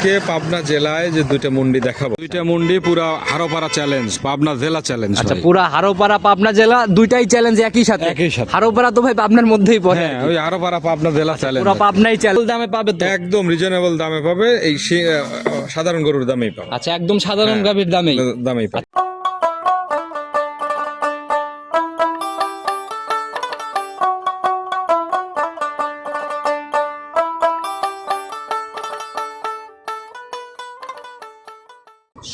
আজকে পাবনা জেলায় যে দুইটা মুন্ডি দেখাবো। দুইটা মুন্ডি পুরা হারোপাড়া চ্যালেঞ্জ পাবনা জেলা চ্যালেঞ্জ আচ্ছা পুরা হারোপাড়া পাবনা জেলা দুইটাই চ্যালেঞ্জ একই সাথে। একই সাথে। হারোপাড়া তো ভাই পাবনার মধ্যেই পড়ে। হ্যাঁ ওই হারোপাড়া পাবনা জেলা চ্যালেঞ্জ পুরো পাবনাই চ্যালেঞ্জ দামে পাবে তো? একদম রিজনেবল দামে পাবে। এই সে- সাধারণ গরুর দামেই পাবে। আচ্ছা একদম সাধারণ গাভীর দামেই। দামেই পাবে।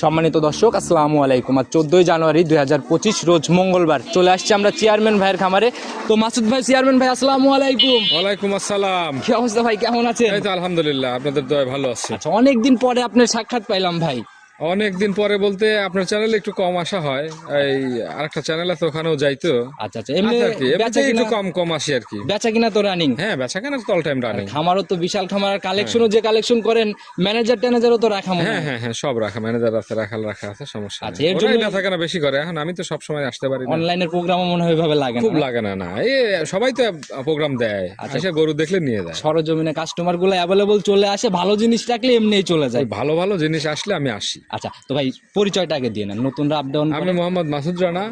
সম্মানিত দর্শক আসসালামু আলাইকুম। আর চোদ্দই জানুয়ারি দুই পঁচিশ রোজ মঙ্গলবার। চলে আসছি আমরা চেয়ারম্যান ভাইয়ের খামারে। তো মাসুদ ভাই চেয়ারম্যান ভাই আসসালামু আলাইকুম। ওয়ালাইকুম আসসালাম। কি অবস্থা ভাই কেমন আছেন? এই তো আলহামদুলিল্লাহ আপনাদের দয় ভালো আছে। আচ্ছা অনেকদিন পরে আপনার সাক্ষাৎ পাইলাম ভাই। অনেক দিন পরে বলতে আপনার চ্যানেলে একটু কম আসা হয়। এই আরেকটা চ্যানেল আছে ওখানেও যাইতো আচ্ছা আচ্ছা এমনি আচ্ছা আর কি। একটু কম কম আসি আর কি। বেচা কিনা তো রানিং হ্যাঁ বেচা কেন তো অল টাইম রানিং খামারও তো বিশাল খামার। আর কালেকশনও যে কালেকশন করেন ম্যানেজার ট্যানেজারও তো রাখা হ্যাঁ হ্যাঁ। হ্যাঁ সব রাখা। ম্যানেজার আছে রাখাল রাখা আছে সমস্যা আচ্ছা, এর জন্য- বেচা কেনা বেশি করে। এখন আমি তো সব সময় আসতে পারি না। অনলাইনের প্রোগ্রামও মনে হয় ওইভাবে লাগে না খুব লাগে না না। এই সবাই তো প্রোগ্রাম দেয়। আচ্ছা। গরু দেখলে নিয়ে যায়। সরজমিনে কাস্টমারগুলো অ্যাভেলেবল চলে আসে ভালো জিনিস রাখলে এমনিই চলে যায়। ভালো ভালো জিনিস আসলে আমি আসি। আচ্ছা তো ভাই পরিচয়টা আগে দিয়ে নেন। নতুনরা আপ ডাউন আমি মোহাম্মদ মাসুদ রানা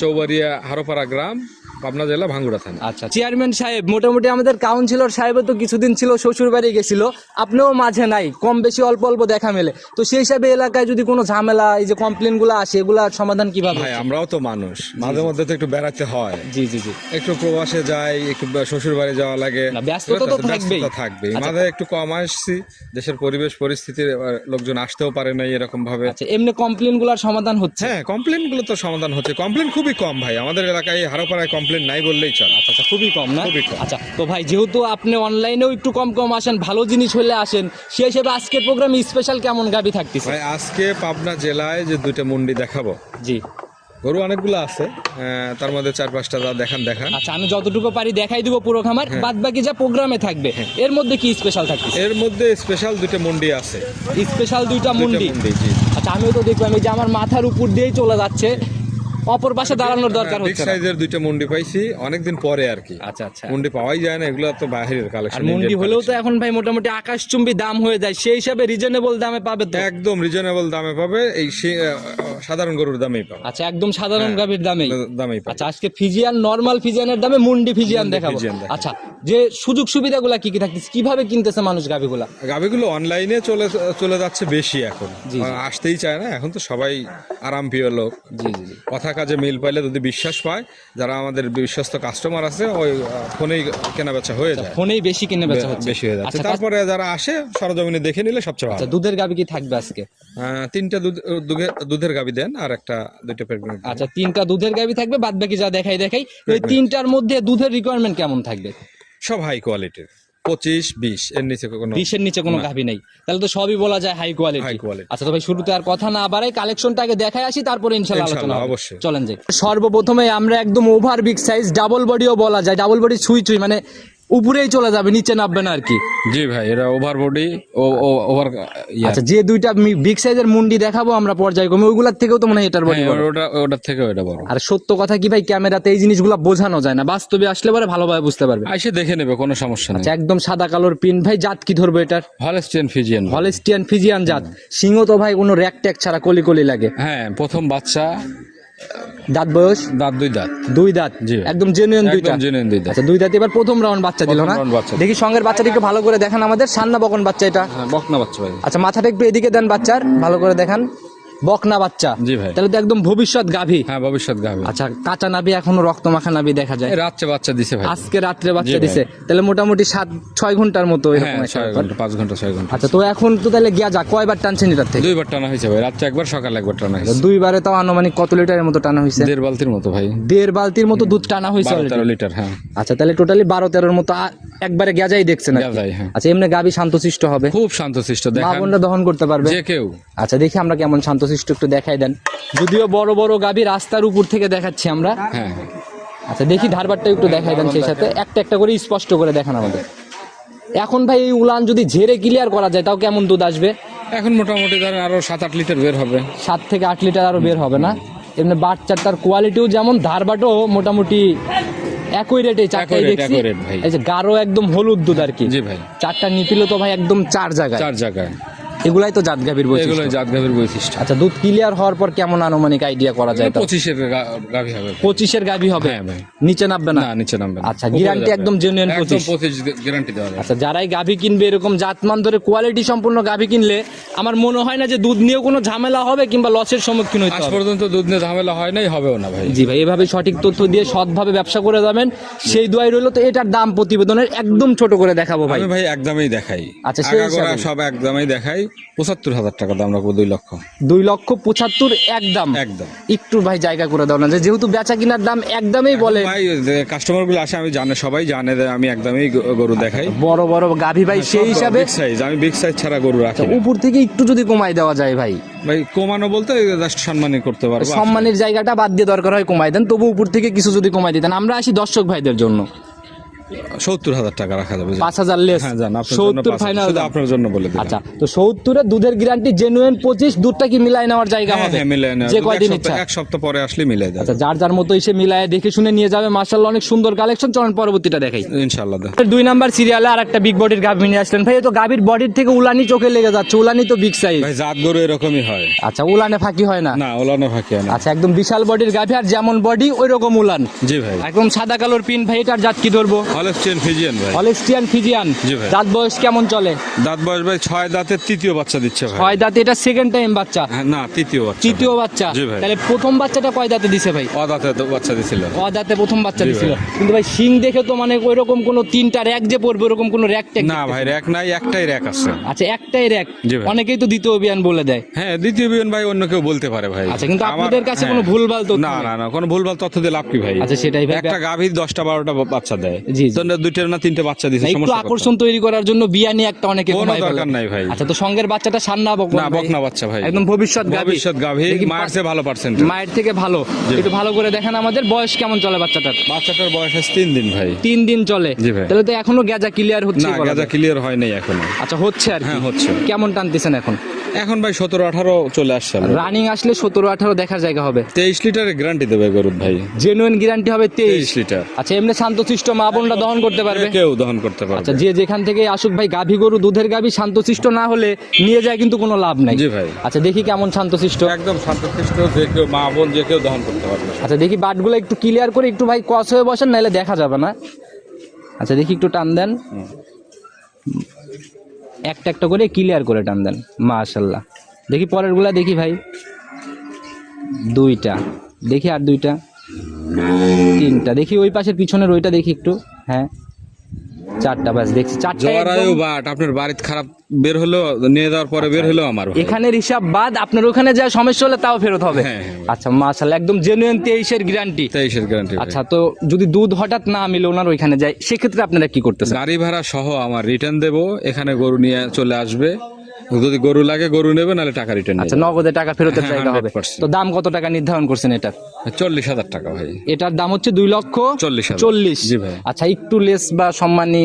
চৌবাড়িয়া হারোপাড়া গ্রাম। পাবনা জেলা ভাঙ্গুড়া থানা। আচ্ছা চেয়ারম্যান সাহেব মোটামুটি আমাদের কাউন্সিলর সাহেব তো কিছুদিন ছিল শ্বশুর বাড়ি গেছিল। আপনিও মাঝে নাই কম বেশি অল্প অল্প দেখা মেলে। তো সেই হিসাবে এলাকায় যদি কোনো ঝামেলা এই যে কমপ্লেনগুলো আসে এগুলার সমাধান কীভাবে ভাই আমরাও তো মানুষ। মাঝে মধ্যে তো একটু বেড়াতে হয়। জি জি জি। একটু প্রবাসে যাই একটু শ্বশুর বাড়ি যাওয়া লাগে। না, ব্যস্ততা তো থাকবেই। থাকবেই। আচ্ছা। মাঝে একটু কম আসছি দেশের পরিবেশ পরিস্থিতির আহ, লোকজন আসতেও পারে নাই এরকম ভাবে আচ্ছা এমনি কমপ্লেনগুলার সমাধান হচ্ছে? হ্যাঁ কমপ্লেনগুলো তো সমাধান হচ্ছে। কমপ্লেন খুবই কম ভাই। আমাদের এলাকায় হারোপাড়ায় কমপ্লেন নাই বললেই চলে। আচ্ছা আচ্ছা খুবই কম না? খুবই কম। আচ্ছা তো ভাই যেহেতু আপনি অনলাইনেও একটু কম কম আসেন ভালো জিনিস হলে আসেন সেই হিসেবে আজকের প্রোগ্রাম স্পেশাল কেমন গাবি থাকতেছে? ভাই আজকে পাবনা জেলায় যে দুইটা মুন্ডি দেখাবো। জি। গরু অনেকগুলো আছে তার মধ্যে চার পাঁচটা যা দেখান দেখান। আচ্ছা আমি যতটুকু পারি দেখাই দিব পুরো খামার হ্যাঁ। বাদ বাকি যা প্রোগ্রামে থাকবে এর মধ্যে কি স্পেশাল থাকবে এর মধ্যে স্পেশাল দুইটা মুন্ডি আছে। স্পেশাল দুইটা মুন্ডি? আচ্ছা আমিও তো দেখলাম এই যে আমার মাথার উপর দিয়েই চলে যাচ্ছে অপর পাশে দাঁড়ানোর দরকার হচ্ছে না। সাইজের দুইটা মুন্ডি পাইছি অনেকদিন পরে আর কি। আচ্ছা আচ্ছা। মুন্ডি পাওয়াই যায় না এগুলো তো বাইরের আর কালেকশন মুন্ডি হলেও তো এখন ভাই মোটামুটি আকাশচুম্বী দাম হয়ে যায় সেই হিসাবে রিজনেবল দামে পাবে তো। একদম রিজনেবল দামে পাবে এই সাধারণ গরুর দামেই পাবে। আচ্ছা একদম সাধারণ হ্যাঁ। গাভীর দামেই। দামেই পাবে। আচ্ছা আজকে ফিজিয়ান নরমাল ফিজিয়ানের দামে মুন্ডি ফিজিয়ান দেখাবো। আচ্ছা যে সুযোগ সুবিধাগুলা কি কি থাকতেছে কীভাবে কিনতেছে মানুষ গাভীগুলা? গাভিগুলো অনলাইনে চলে চলে যাচ্ছে বেশি এখন। আসতেই চায় না এখন তো সবাই আরাম প্রিয় লোক জি জি। কথা কাজে মিল পাইলে যদি বিশ্বাস পায় যারা আমাদের বিশ্বস্ত কাস্টমার আছে ওই ফোনেই কেনা বেচা হয়ে যায়। ফোনেই বেশি কিনে বেচা হচ্ছে। বেশি হয়ে যাচ্ছে। আচ্ছা, তারপরে যারা আসে সরজমিনে দেখে নিলে সবচেয়ে আচ্ছা ভালো। দুধের গাভী কি থাকবে আজকে? তিনটা দুধ দুধের- গাবি দেন আর একটা দুইটা প্রেগনেন্ট আচ্ছা তিনটা দুধের গাভী থাকবে বাদ বাকি যা দেখাই দেখাই। ওই তিনটার মধ্যে দুধের রিকোয়ারমেন্ট কেমন থাকবে? সব হাই কোয়ালিটির পঁচিশ বিশ এর নিচে কোনো বিশের নিচে কোনো গাভী নেই। তাহলে তো সবই বলা যায় হাই কোয়ালিটি। আচ্ছা তো ভাই শুরুতে আর কথা না বাড়াই কালেকশনটা আগে দেখাই আসি তারপরে ইনশাল্লাহ আলোচনা ইনশাল্লাহ, অবশ্যই। চলেন যে। সর্বপ্রথমে আমরা একদম ওভার বিগ সাইজ ডাবল বডিও বলা যায় ডাবল বডি ছুঁই ছুঁই মানে উপরেই চলে যাবে নিচে নামবে না আর কি। জি ভাই এটা ওভার বডি ও ওভার আচ্ছা যে দুইটা বিগ সাইজের মুন্ডি দেখাবো আমরা পর্যায়ক্রমে ওইগুলার থেকেও তো মনে হয় এটার বডি। ওটা ওটার থেকে ওটা বড়। আর সত্য কথা কি ভাই ক্যামেরাতে এই জিনিসগুলো বোঝানো যায় না বাস্তবে আসলে পরে ভালোভাবে বুঝতে পারবে। এসে দেখে নেবে কোনো সমস্যা নেই। আচ্ছা একদম সাদা কালোর পিন ভাই জাত কি ধরবে এটার? হলেস্টিয়ান ফিজিয়ান হলেস্টিয়ান ফিজিয়ান জাত। সিংহ তো ভাই কোনো র্যাক ট্যাক ছাড়া কলি কলি লাগে। হ্যাঁ প্রথম বাচ্চা দাঁত বয়স? দাঁত দুই দাঁত। দুই দাঁত? জি। একদম জেনুইন দুই দাঁত। জেনুইন দুই দাঁত। আচ্ছা দুই দাঁত এবার প্রথম রাউন্ড বাচ্চা দিল না? দেখি সঙ্গের বাচ্চাটা একটু ভালো করে দেখান আমাদের। সান্না বকন বাচ্চা এটা। হ্যাঁ বকনা বাচ্চা ভাই। আচ্ছা মাথাটা একটু এদিকে দেন বাচ্চার ভালো করে দেখান। বকনা বাচ্চা। জি ভাই। তাহলে তো একদম ভবিষ্যৎ গাভী। হ্যাঁ ভবিষ্যৎ গাবে আচ্ছা কাঁচা নাবি এখনও রক্ত মাখা নাবি দেখা যায়। রাত্রে বাচ্চা দিছে ভাই। আজকে রাত্রে বাচ্চা দিছে। তাহলে মোটামুটি সাত ছয় ঘণ্টার মতো এরকম হ্যাঁ পাঁচ ঘণ্টা ছয় ঘণ্টা। আচ্ছা তো এখন তো তাহলে গিয়া যা কয়বার টানছেন এটার থেকে? দুইবার টানা হয়েছে ভাই রাত্রে একবার সকালে একবার টানা হয়েছে। দুইবারে তাও আনুমানিক কত লিটারের মতো টানা হয়েছে? দেড় বালতির মতো ভাই। দেড় বালতির মতো দুধ টানা হয়েছে। তেরো লিটার হ্যাঁ। আচ্ছা তাহলে টোটালি বারো তেরোর মতো একবারে গেজাই দেখছেন আর কি। গাজাই, হ্যাঁ। আচ্ছা এমনি গাবি শান্তশিষ্ট হবে। খুব শান্তশিষ্ট মা দেখান। দহন করতে পারবে। যে কেউ। আচ্ছা দেখি আমরা কেমন শান্তশিষ্ট একটু দেখাই দেন। যদিও বড় বড় গাবি রাস্তার উপর থেকে দেখাচ্ছি আমরা। হ্যাঁ। আচ্ছা দেখি ধারবারটা একটু দেখাই দেন সেই সাথে। একটা একটা করে স্পষ্ট করে দেখান আমাদের। এখন ভাই এই উলান যদি ঝেড়ে ক্লিয়ার করা যায় তাও কেমন দুধ আসবে? এখন মোটামুটি ধরেন আরও সাত আট লিটার বের হবে। সাত থেকে আট লিটার আরও বের হবে না। এমনি বাচ্চাটার কোয়ালিটিও যেমন ধারবাটও মোটামুটি একই রেটে চারটাই দেখছি। এই যে গাঢ় একদম হলুদ দুধ আর কি। জি ভাই। চারটা নিপিল তো ভাই একদম চার জায়গায়। চার জায়গায়। এগুলাই তো জাত গাভীর বৈশিষ্ট্য। জাত গাভীর বৈশিষ্ট্য। আচ্ছা দুধ ক্লিয়ার হওয়ার পর কেমন আনুমানিক আইডিয়া করা যায় পঁচিশের গাভী হবে। পঁচিশের গাভী হবে? হ্যাঁ নিচে নামবে না? না নিচে নামবে না। আচ্ছা, যাবে। একদম genuine একদম 25 পঁচিশ গ্যারান্টি দেওয়া আচ্ছা যারাই গাভী কিনবে এরকম জাতমান ধরে কোয়ালিটি সম্পূর্ণ গাভী কিনলে আমার মনে হয় না যে দুধ নিয়েও কোনো ঝামেলা হবে কিংবা লসের সম্মুখীন আজ হবে। পর্যন্ত দুধ নিয়ে ঝামেলা হয় নাই হবেও না ভাই। জি ভাই এভাবে সঠিক তথ্য দিয়ে সৎভাবে ব্যবসা করে যাবেন। সেই দোয়াই রইল তো এটার দাম প্রতিবেদনের একদম ছোট করে দেখাবো ভাই। আমি ভাই একদমই দেখাই। আচ্ছা, সব একদমই দেখাই। পঁচাত্তর হাজার টাকা দাম রাখব দুই লক্ষ। দুই লক্ষ পঁচাত্তর একদম একদম। একটু ভাই জায়গা করে দাও না যেহেতু বেচা কিনার দাম একদমই বলে। ভাই কাস্টমারগুলো আসে আমি জানে সবাই জানে আমি একদমই গরু দেখাই। বড় বড় গাভী ভাই সেই হিসাবে সাইজ আমি বিগ সাইজ ছাড়া গরু রাখি উপর থেকে একটু যদি কমাই দেওয়া যায় ভাই। ভাই কমানো বলতে জাস্ট সম্মানই করতে পারব। সম্মানের জায়গাটা বাদ দিয়ে দরকার হয় কমাই দেন তবু উপর থেকে কিছু যদি কমাই দিতেন। আমরা আসি দর্শক ভাইদের জন্য। সত্তর হাজার টাকা রাখা যাবে। পাঁচ হাজার লেস হ্যাঁ সত্তর ফাইনাল আপনার জন্য বলে আচ্ছা তো সত্তরে দুধের গ্যারান্টি জেনুইন পঁচিশ দুধটা কি মিলাই নেওয়ার জায়গা হ্যাঁ হবে? হ্যাঁ। যে কয়দিন ইচ্ছা। এক সপ্তাহ পরে আসলে মিলে দেয় আচ্ছা যার যার মতো এসে মিলায় দেখে শুনে নিয়ে যাবে। মার্শাল্লাহ অনেক সুন্দর কালেকশন চলেন পরবর্তীটা দেখাই। ইনশাল্লাহ দুই নাম্বার সিরিয়ালে আর একটা বিগ বডির গাভী নিয়ে আসলেন। ভাই তো গাভীর বডির থেকে উলানি চোখে লেগে যাচ্ছে। উলানি তো বিগ সাইজ ভাই জাত গরু এরকমই হয়। আচ্ছা উলানে ফাঁকি হয় না? না ওলানো ফাঁকি হয় না। আচ্ছা একদম বিশাল বডির গাভী আর যেমন বডি ওই রকম উলান। জি ভাই। একদম সাদা কালোর পিন ভাই এটার জাত কি ধরবো? হলস্টিয়ান ফিজিয়ান ভাই। হলেস্টিয়ান ফিজিয়ান দাঁত বয়স কেমন চলে? দাঁত বয়স ভাই ছয় দাঁতের তৃতীয় বাচ্চা দিচ্ছে ভাই। ছয় দাঁতে এটা সেকেন্ড টাইম বাচ্চা। হ্যাঁ, না তৃতীয় বাচ্চা। তৃতীয় বাচ্চা। তাহলে প্রথম বাচ্চাটা কয় দাঁতে দিছে ভাই? ও দাঁতে বাচ্চা দিছিল। ও দাঁতে প্রথম বাচ্চা দিছিল। কিন্তু ভাই শিং দেখে তো মানে ওই রকম কোনো তিনটা র্যাক যে পড়বে ওরকম কোনো র্যাক ট্যাক না ভাই র্যাক নাই একটাই র্যাক আছে। আচ্ছা একটাই র্যাক। অনেকেই তো দ্বিতীয় অভিযান বলে দেয়। হ্যাঁ দ্বিতীয় বিয়ন ভাই অন্য কেউ বলতে পারে ভাই। আচ্ছা, কিন্তু আপনাদের কাছে কোনো হ্যাঁ। ভুলভাল তথ্য না না না কোনো ভুলভাল তথ্য দিয়ে লাভ কি ভাই? আচ্ছা, সেটাই ভাই। একটা গাভীর দশটা বারোটা বাচ্চা দেয়। জি, জি। তো দুইটা না তিনটে বাচ্চা দিছে একটু আকর্ষণ তৈরি করার জন্য বিয়ানি একটা অনেকে কোনো দরকার নাই ভাই। আচ্ছা তো সঙ্গের বাচ্চাটা সান্না বকনা না? বকনা বাচ্চা ভাই। একদম ভবিষ্যৎ গাভী। ভবিষ্যৎ গাভী মায়ের চেয়ে ভালো পার্সেন্ট মায়ের থেকে ভালো। একটু ভালো করে দেখেন আমাদের বয়স কেমন চলে বাচ্চাটার। বাচ্চাটার বয়স আছে তিন দিন ভাই। তিন দিন চলে। তাহলে তো এখনও গেজা ক্লিয়ার হচ্ছে না গাজা ক্লিয়ার হয় নাই এখনও। আচ্ছা হচ্ছে আর হ্যাঁ, হচ্ছে। কেমন টানতেছেন এখন? এখন ভাই সতেরো আঠারো চলে আসছে রানিং আসলে সতেরো আঠারো দেখার জায়গা হবে। তেইশ লিটারের গ্যারান্টি দেবে গরুর ভাই। জেনুইন গ্যারান্টি হবে তেইশ। লিটার। আচ্ছা এমনি শান্তশিষ্ট মা বোনরা দহন করতে পারবে? কেউ দহন করতে আচ্ছা পারবে যে যেখান থেকে আসুক ভাই গাভী গরু দুধের গাভী শান্তশিষ্ট না হলে নিয়ে যায় কিন্তু কোনো লাভ নাই। জি ভাই। আচ্ছা দেখি কেমন শান্তশিষ্ট একদম শান্তশিষ্ট যে কেউ মা বোন যে কেউ দহন করতে পারবে। আচ্ছা দেখি বাটগুলো একটু ক্লিয়ার করে একটু ভাই কস হয়ে বসেন নাহলে দেখা যাবে না। আচ্ছা দেখি একটু টান দেন। একটা একটা করে ক্লিয়ার করে টান দেন, মাশাল্লাহ। দেখি পরেরগুলা দেখি ভাই। দুইটা, দেখি আর দুইটা। তিনটা, দেখি ওই পাশের পিছনের ওইটা দেখি একটু হ্যাঁ। চারটা ব্যাস দেখছি চারটা জরায়ু বাট আপনার বাড়িতে খারাপ বের হলো নিয়ে যাওয়ার পরে বের হলো আমার এখানে এখানের হিসাব বাদ আপনার ওখানে যা সমস্যা হলে তাও ফেরত হবে। হ্যাঁ, হ্যাঁ। আচ্ছা মাশাল্লাহ একদম জেনুইন তেইশের গ্যারান্টি তেইশের গ্যারান্টি আচ্ছা তো যদি দুধ হঠাৎ না মিলে ওনার ওইখানে যায় সেক্ষেত্রে আপনারা কি করতেছেন? গাড়ি ভাড়া সহ আমার রিটার্ন দেবো এখানে গরু নিয়ে চলে আসবে। যদি গরু লাগে গরু নেবে নাহলে টাকা রিটার্ন আচ্ছা নগদে টাকা ফেরত চাইতে হবে। 100% তো দাম কত টাকা নির্ধারণ করছেন এটার চল্লিশ হাজার টাকা ভাই। এটার দাম হচ্ছে দুই লক্ষ চল্লিশ। চল্লিশ। জি ভাই। আচ্ছা একটু লেস বা সম্মানী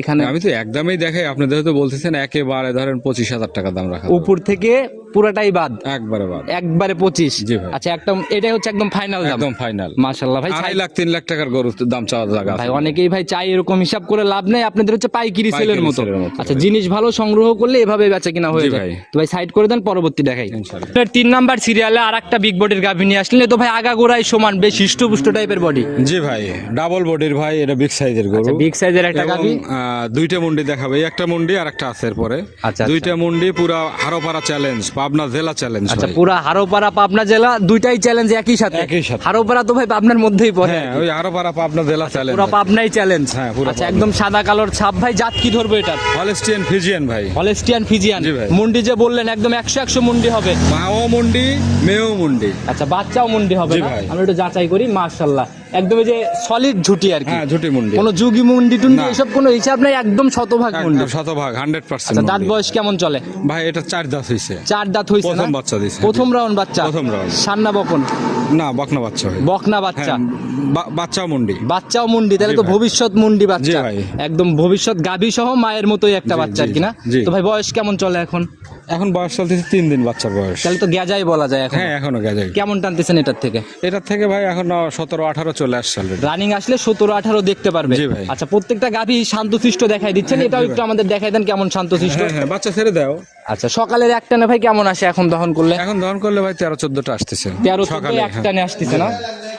এখানে আমি তো একদমই দেখাই আপনি যেহেতু বলতেছেন একেবারে ধরেন পঁচিশ হাজার টাকা দাম রাখা উপর থেকে পুরাটাই বাদ? একবারে বাদ। একবারে পঁচিশ? জি ভাই। আচ্ছা একদম এটাই হচ্ছে একদম ফাইনাল একদম ফাইনাল মাশাল্লাহ ভাই আড়াই লাখ তিন লাখ টাকার গরু দাম চাওয়া জায়গা ভাই অনেকেই ভাই চাই এরকম হিসাব করে লাভ নেই আপনাদের হচ্ছে পাইকিরি সেলের মতো। আচ্ছা জিনিস ভালো সংগ্রহ করলে এভাবে বেচা কিনা হয়ে যায়। ভাই। তো ভাই সাইড করে দেন পরবর্তী দেখাই। তিন নাম্বার সিরিয়ালে আর একটা বিগ বডির গাভী নিয়ে আসলেন তো ভাই আগাগোড়াই সমান বেশ হৃষ্টপুষ্ট টাইপের বডি জি ভাই ডাবল বডির ভাই এটা বিগ সাইজের গরু। বিগ সাইজের একটা গাভী। দুইটা মুন্ডি দেখাবে। একটা মুন্ডি আর একটা আছে এরপরে। আচ্ছা, দুইটা মুন্ডি পুরা হারোপাড়া চ্যালেঞ্জ পাবনা জেলা চ্যালেঞ্জ আচ্ছা পুরা হারোপাড়া পাবনা জেলা দুইটাই চ্যালেঞ্জ একই সাথে? একই সাথে। হারোপাড়া তো ভাই পাবনার মধ্যেই পড়ে হ্যাঁ ওই হারোপাড়া পাবনা জেলা চ্যালেঞ্জ পুরা পাবনাই চ্যালেঞ্জ হ্যাঁ, পুরা আচ্ছা একদম সাদা কালোর ছাপ। ভাই জাত কি ধরবে এটা হলেস্টিয়ান ফিজিয়ান ভাই। Holstein Friesian. মুন্ডি যে বললেন একদম একশো একশো মুন্ডি হবে। মাও মুন্ডি মেয়েও মুন্ডি। আচ্ছা বাচ্চাও মুন্ডি হবে না। আমরা একটু যাচাই করি মাশাল্লাহ। একদম এই যে সলিড ঝুটি আর কি। হ্যাঁ ঝুটি মুন্ডি। কোনো যুগি মুন্ডি টুন্ডি। এসব কোনো হিসাব নাই একদম শতভাগ মুন্ডি। শতভাগ শতভাগ হান্ড্রেড আচ্ছা পার্সেন্ট দাঁত বয়স কেমন চলে? ভাই এটা চার দাঁত হইছে। চার দাঁত হইছে প্রথম বাচ্চা দিছে। প্রথম রাউন্ড বাচ্চা। প্রথম রাউন্ড সান্না বকন না বকনা বাচ্চা বকনা বাচ্চা। হ্যাঁ, বা- বাচ্চাও মুন্ডি। বাচ্চাও মুন্ডি তাহলে তো ভবিষ্যৎ মুন্ডি বাচ্চা। একদম ভবিষ্যৎ গাভী সহ মায়ের মতোই একটা বাচ্চা আর কি না। তো ভাই বয়স কেমন চলে এখন? এখন বয়স চলতেছে তিন দিন বাচ্চার বয়স। তাহলে তো গ্যাজাই বলা যায় এখন। হ্যাঁ এখনও গেছে কেমন টানতেছেন এটার থেকে? এটার থেকে ভাই এখন সতেরো আঠারো চলে আসছে রানিং আসলে সতেরো আঠারো দেখতে পারবে। আচ্ছা প্রত্যেকটা গাভী শান্তশিষ্ট দেখাই দিচ্ছেন। এটাও একটু আমাদের দেখাই দেন কেমন শান্তশিষ্ট। হ্যাঁ হ্যাঁ বাচ্চা ছেড়ে দাও। আচ্ছা সকালের একটা একটানে ভাই কেমন আসে এখন দহন করলে? এখন দহন করলে ভাই তেরো চোদ্দটা আসতেছে। তেরো সকালে একটা একটানে আসতেছে না?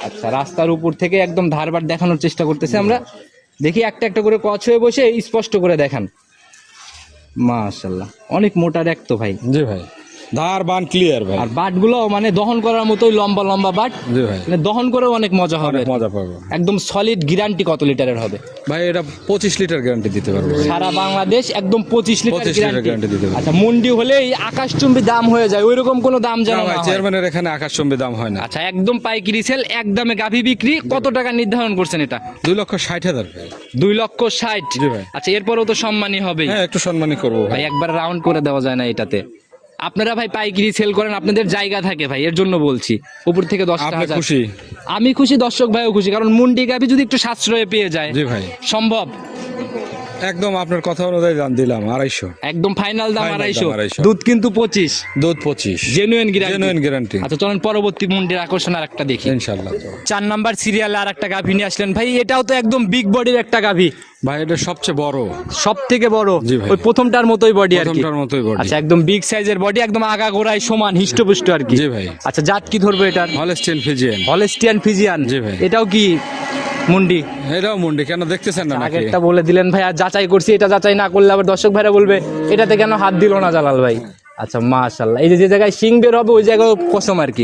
আচ্ছা রাস্তার উপর থেকে একদম ধারবার দেখানোর চেষ্টা করতেছি আমরা। দেখি একটা একটা করে কচ হয়ে বসে স্পষ্ট করে দেখান। মাশাল্লাহ অনেক মোটা এক তো ভাই। জি ভাই। ধার বান ক্লিয়ার ভাই। আর বাটগুলো মানে দহন করার মতোই লম্বা লম্বা বাট। জি ভাই। মানে দহন করেও অনেক মজা হবে। মজা পাবো। একদম সলিড গ্যারান্টি কত লিটারের হবে? ভাই এটা পঁচিশ লিটার গ্যারান্টি দিতে পারব। সারা বাংলাদেশ একদম পঁচিশ লিটার 25 লিটার গ্যারান্টি দিতে পারবে। আচ্ছা মন্ডি হলেই আকাশচুম্বী দাম হয়ে যায়। ওইরকম কোনো দাম যেন না চেয়ারম্যানের এখানে আকাশচম্বী দাম হয় না। আচ্ছা একদম পাইকারি সেল একদমে গাভী বিক্রি। কত টাকা নির্ধারণ করছেন এটা? দুই লক্ষ ষাট হাজার দুই লক্ষ ষাট। আচ্ছা এরপরেও তো সম্মানই হবে হ্যাঁ একটু সম্মানই করব ভাই। একবার রাউন্ড করে দেওয়া যায় না এটাতে। আপনারা ভাই পাইকারি সেল করেন আপনাদের জায়গা থাকে ভাই এর জন্য বলছি। উপর থেকে দশ আপনি হাজার। খুশি? আমি খুশি দর্শক ভাইও খুশি কারণ মুন্ডি গাভি যদি একটু সাশ্রয়ে পেয়ে যায় জি ভাই। সম্ভব। একদম আপনার কথা অনুযায়ী দাম দিলাম আড়াইশো। একদম ফাইনাল দাম আড়াইশো। দুধ কিন্তু পঁচিশ। দুধ পঁচিশ। জেনুইন গ্যারান্টি জেনুইন গ্যারান্টি আচ্ছা চলেন পরবর্তী মুন্ডির আকর্ষণ আর একটা দেখি। ইনশাল্লাহ। চার নাম্বার সিরিয়ালে আর একটা গাভী নিয়ে আসলেন। ভাই এটাও তো একদম বিগ বডির একটা গাভী। ভাই এটা সবচেয়ে বড়। সব থেকে বড় ওই প্রথমটার মতোই বডি আর কি। মতোই বডি আচ্ছা একদম বিগ সাইজের বডি একদম আগা গোড়ায় সমান হিষ্টপুষ্ট আর কি। জি ভাই। আচ্ছা জাত কি ধরবে এটার? হলস্টেন ফিজিয়ান হলেস্টিয়ান ফিজিয়ান জি ভাই। এটাও কি মুন্ডি। এটাও মুন্ডি কেন দেখতেছেন না আগেরটা বলে দিলেন ভাই আর যাচাই করছি এটা যাচাই না করলে আবার দর্শক ভাইরা বলবে এটাতে কেন হাত দিল না জালাল ভাই? আচ্ছা মাশাল্লাহ এই যে যে জায়গায় সিং বের হবে ওই জায়গায় কসম আর কি।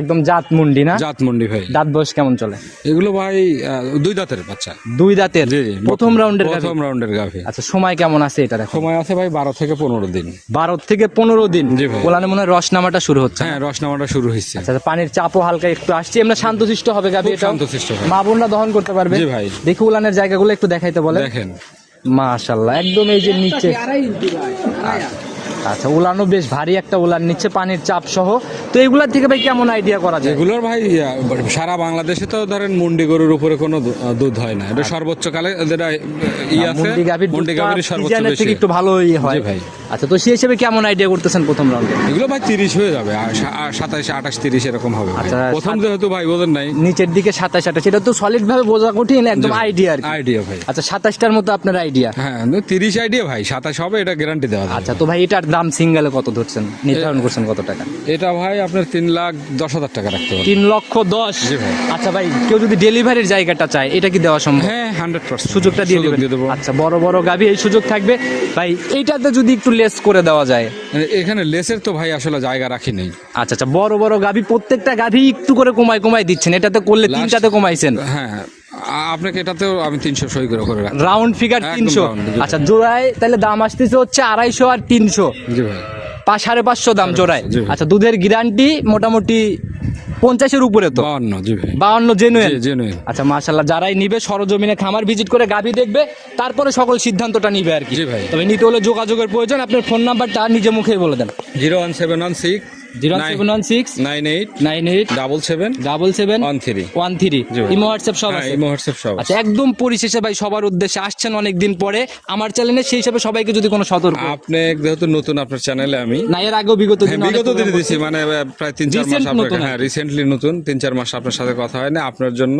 একদম জাত মুন্ডি না? জাত মুন্ডি ভাই। দাঁত বয়স কেমন চলে? এগুলো ভাই দুই দাঁতের বাচ্চা। দুই দাঁতের? প্রথম রাউন্ডের প্রথম রাউন্ডের গাভি। আচ্ছা সময় কেমন আছে এটা দেখো? সময় আছে ভাই বারো থেকে পনেরো দিন। বারো থেকে পনেরো দিন। ওলানে মনে হয় রস নামাটা শুরু হচ্ছে। হ্যাঁ রসনামাটা শুরু হয়েছে। আচ্ছা পানির চাপও হালকা একটু আসছে। আমরা শান্তশিষ্ট হবে গাবি এটা শান্তশিষ্ট হবে। মা বোনরা দহন করতে পারবে। জি ভাই। দেখি উলানের জায়গাগুলো একটু দেখাইতে বলে দেখেন। মাশাল্লাহ একদম এই যে নিচে। আচ্ছা উলানও বেশ ভারী একটা উলান নিচ্ছে পানির চাপ সহ। তো এগুলার থেকে ভাই কেমন আইডিয়া করা যায়? এগুলোর ভাই সারা বাংলাদেশে তো ধরেন মুন্ডি গরুর উপরে কোনো দুধ হয় না। এটা সর্বোচ্চ কালে যেটা ই আছে মুন্ডি গাভীর সর্বোচ্চ বেশি। একটু ভালোই হয়। ভাই। আচ্ছা তো সেই হিসেবে কেমন আইডিয়া করতেছেন প্রথম রাউন্ডে এগুলো ভাই তিরিশ হয়ে যাবে আর সা- আর সাতাইশ আঠাশ তিরিশ এরকম হবে। আচ্ছা, প্রথম যেহেতু ভাই বোঝেন নাই। নিচের দিকে সাতাশ আঠাশ এটা তো সলিড ভাবে বোঝা কঠিন একদম আইডিয়া আইডিয়া ভাই। আচ্ছা সাতাশটার মতো আপনার আইডিয়া হ্যাঁ তিরিশ আইডিয়া ভাই সাতাশ হবে এটা গ্যারান্টি দেওয়া আচ্ছা তো ভাই এটার দাম সিঙ্গেলে কত ধরছেন? নির্ধারণ করছেন কত টাকা? এটা ভাই আপনার তিন লাখ দশ হাজার টাকা রাখতে হবে তিন লক্ষ দশ? আচ্ছা ভাই কেউ যদি ডেলিভারির জায়গাটা চায় এটা কি দেওয়া সম্ভব? হ্যাঁ হান্ড্রেড পার্সেন্ট সুযোগটা দিয়ে দেবেন। দেবো। আচ্ছা বড় বড় গাভী এই সুযোগ থাকবে। ভাই এইটাতে যদি একটু লেস করে দেওয়া যায়। এখানে লেসের তো ভাই আসলে জায়গা রাখি নেই। আচ্ছা আচ্ছা বড় বড় গাভী প্রত্যেকটা গাভী একটু করে কমায় কমায় দিচ্ছেন। এটাতে করলে তিনটাতে কমাইছেন। হ্যাঁ আ- আপনাকে এটাতেও আমি তিনশো সই করে করে রাউন্ড ফিগার তিনশো। আচ্ছা জোড়ায় তাহলে দাম আসতেছে হচ্ছে আড়াইশো আর তিনশো। জি ভাই। পাঁচ সাড়ে পাঁচশো দাম জোড়ায়। আচ্ছা দুধের গ্যারান্টি মোটামুটি পঞ্চাশের উপরে তো? বাউন্ন জি বাউন্ন জেনুয়েন আচ্ছা মাশাল্লাহ যারাই নিবে সরজমিনে খামার ভিজিট করে গাভী দেখবে তারপরে সকল সিদ্ধান্তটা নিবে আর কি। ভাই। তবে নিতে হলে যোগাযোগের প্রয়োজন আপনার ফোন নাম্বারটা নিজে মুখেই বলে দেন। Zero one seven one six zero seven one six nine eight nine eight double seven double seven one three one three Imo WhatsApp সব হ্যাঁ আছে। এই হোয়াটসঅ্যাপ সব। আচ্ছা একদম পরিশেষে ভাই সবার উদ্দেশ্যে আসছেন অনেক দিন পরে। আমার চ্যানেলে সেই হিসাবে সবাইকে যদি কোনো সতর্ক আপনি যেহেতু নতুন আপনার চ্যানেলে আমি। না এর আগেও বিগত হ্যাঁ বিগত দিনে দিছি মানে প্রায় তিন চার মাস আপনার হ্যাঁ রিসেন্টলি নতুন তিন চার মাস আপনার সাথে কথা হয় না আপনার জন্য।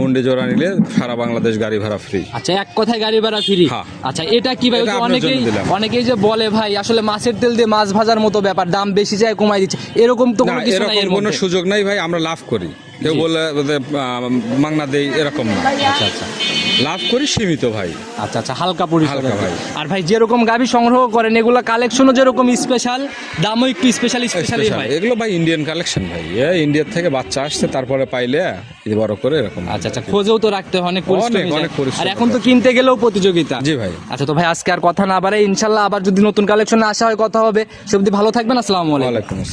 মুন্ডি জোড়া নিলে সারা বাংলাদেশ গাড়ি ভাড়া ফ্রি আচ্ছা এক কথায় গাড়ি ভাড়া ফ্রি হ্যাঁ। আচ্ছা এটা কি ভাই অনেকেই অনেকেই যে বলে ভাই আসলে মাছের তেল দিয়ে মাছ ভাজার মতো ব্যাপার দাম বেশি যায় কমাই দিচ্ছে। এরকম তো কোনো কিছু নাই এরকম এর কোনো সুযোগ নাই ভাই আমরা লাভ করি। কেউ বলে যে, মাংনা দেই এরকম না। আচ্ছা আচ্ছা। লাভ করি সীমিত ভাই। আচ্ছা আচ্ছা হালকা হালকা ভাই। আর ভাই যেরকম গাভি সংগ্রহ করেন এগুলো কালেকশনও যেরকম স্পেশাল দামও একটু স্পেশাল স্পেশালি। হয় এগুলো ভাই ইন্ডিয়ান কালেকশন ভাই। এ ইন্ডিয়ার থেকে বাচ্চা আসছে তারপরে পাইলে এই বড় করে এরকম। আচ্ছা আচ্ছা খোঁজেও তো রাখতে হয় অনেক পরিশ্রম আর এখন তো কিনতে গেলেও প্রতিযোগিতা। জি ভাই। আচ্ছা তো ভাই আজকে আর কথা না বাড়াই ইনশাল্লাহ আবার যদি নতুন কালেকশন আসা হয় কথা হবে। সে অবধি ভালো থাকবেন আসসালামু আলাইকুম। ওয়ালাইকুম আসসালাম